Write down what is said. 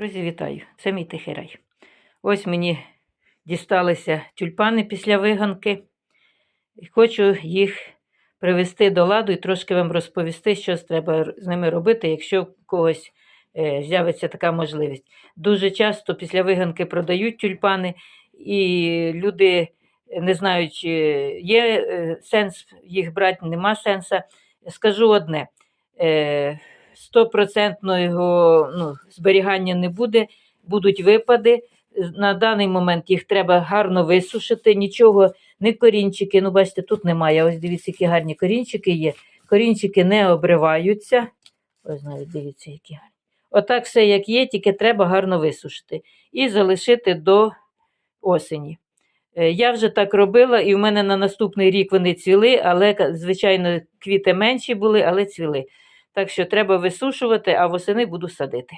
Друзі, вітаю! Це мій тихий рай. Ось мені дісталися тюльпани після виганки. Хочу їх привести до ладу і трошки вам розповісти, що треба з ними робити, якщо в когось е, з'явиться така можливість. Дуже часто після виганки продають тюльпани, і люди не знають, є е, сенс їх брати, нема сенсу. Скажу одне. Стопроцентного ну, зберігання не буде, будуть випади. На даний момент їх треба гарно висушити, нічого, не корінчики. Ну, бачите, тут немає. Ось дивіться, які гарні корінчики є. Корінчики не обриваються. Ось навіть дивіться, які гарні. Отак все як є, тільки треба гарно висушити і залишити до осені. Е, Я вже так робила, і в мене на наступний рік вони цвіли, але, звичайно, квіти менші були, але цвіли. Так що треба висушувати, а восени буду садити.